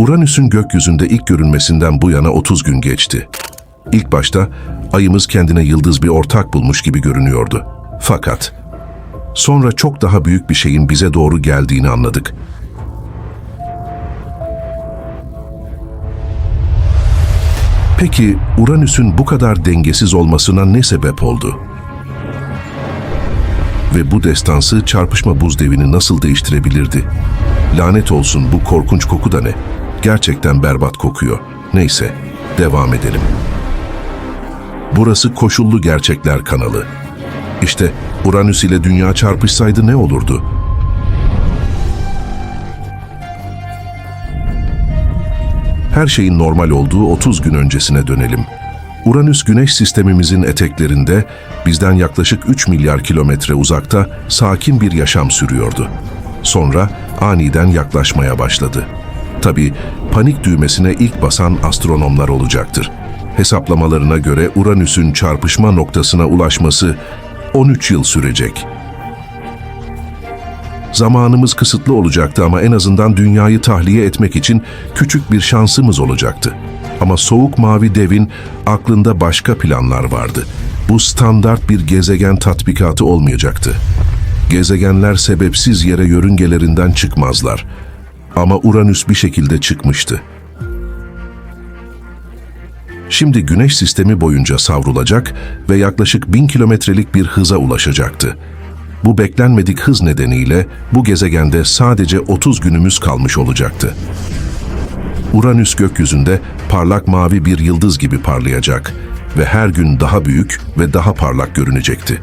Uranüs'ün gökyüzünde ilk görünmesinden bu yana 30 gün geçti. İlk başta ayımız kendine yıldız bir ortak bulmuş gibi görünüyordu. Fakat sonra çok daha büyük bir şeyin bize doğru geldiğini anladık. Peki Uranüs'ün bu kadar dengesiz olmasına ne sebep oldu? Ve bu destansı çarpışma buz devini nasıl değiştirebilirdi? Lanet olsun bu korkunç koku da ne? Gerçekten berbat kokuyor. Neyse, devam edelim. Burası Koşullu Gerçekler kanalı. İşte Uranüs ile Dünya çarpışsaydı ne olurdu? Her şeyin normal olduğu 30 gün öncesine dönelim. Uranüs güneş sistemimizin eteklerinde bizden yaklaşık 3 milyar kilometre uzakta sakin bir yaşam sürüyordu. Sonra aniden yaklaşmaya başladı. Tabii panik düğmesine ilk basan astronomlar olacaktır. Hesaplamalarına göre Uranüs'ün çarpışma noktasına ulaşması 13 yıl sürecek. Zamanımız kısıtlı olacaktı ama en azından dünyayı tahliye etmek için küçük bir şansımız olacaktı. Ama soğuk mavi devin aklında başka planlar vardı. Bu standart bir gezegen tatbikatı olmayacaktı. Gezegenler sebepsiz yere yörüngelerinden çıkmazlar. Ama Uranüs bir şekilde çıkmıştı. Şimdi güneş sistemi boyunca savrulacak ve yaklaşık bin kilometrelik bir hıza ulaşacaktı. Bu beklenmedik hız nedeniyle bu gezegende sadece 30 günümüz kalmış olacaktı. Uranüs gökyüzünde parlak mavi bir yıldız gibi parlayacak ve her gün daha büyük ve daha parlak görünecekti.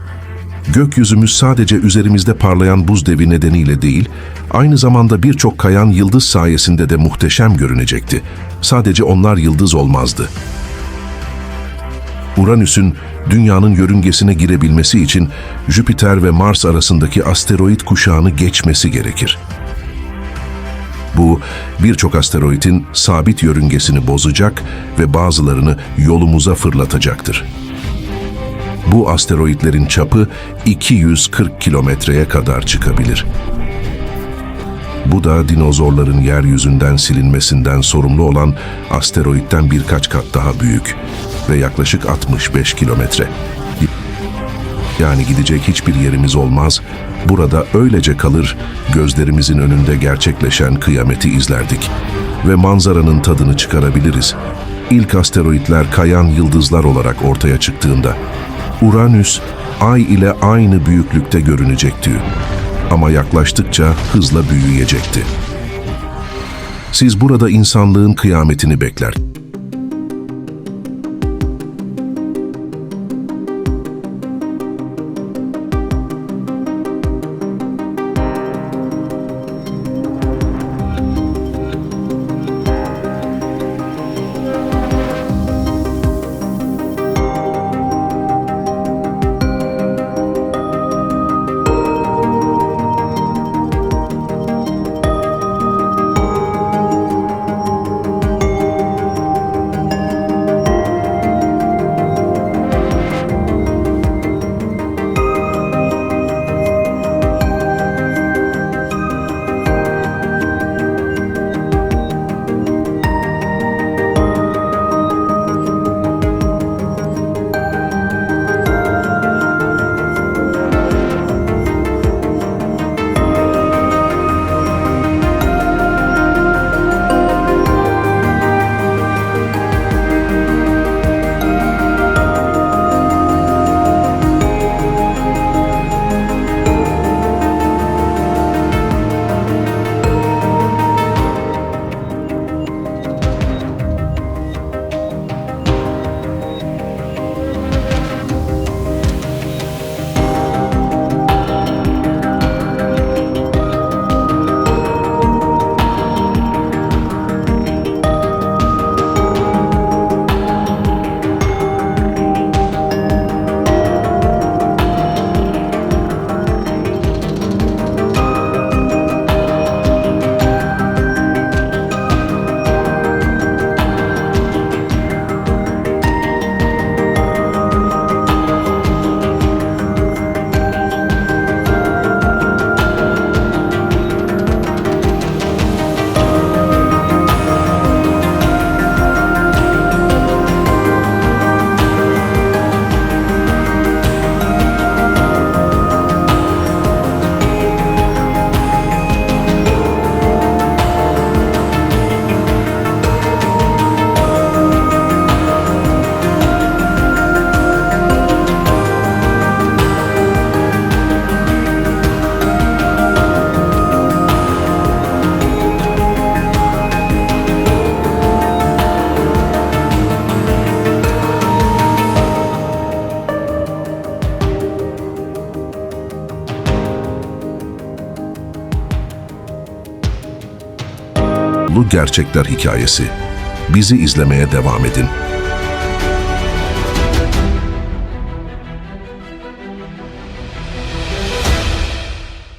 Gökyüzümüz sadece üzerimizde parlayan buz devi nedeniyle değil, aynı zamanda birçok kayan yıldız sayesinde de muhteşem görünecekti. Sadece onlar yıldız olmazdı. Uranüs'ün dünyanın yörüngesine girebilmesi için Jüpiter ve Mars arasındaki asteroid kuşağını geçmesi gerekir. Bu birçok asteroidin sabit yörüngesini bozacak ve bazılarını yolumuza fırlatacaktır. Bu asteroidlerin çapı 240 kilometreye kadar çıkabilir. Bu da dinozorların yeryüzünden silinmesinden sorumlu olan asteroitten birkaç kat daha büyük ve yaklaşık 65 kilometre. Yani gidecek hiçbir yerimiz olmaz, burada öylece kalır, gözlerimizin önünde gerçekleşen kıyameti izlerdik ve manzaranın tadını çıkarabiliriz. İlk asteroitler kayan yıldızlar olarak ortaya çıktığında, Uranüs, Ay ile aynı büyüklükte görünecekti. Ama yaklaştıkça hızla büyüyecekti. Siz burada insanlığın kıyametini bekler. Gerçekler hikayesi. Bizi izlemeye devam edin.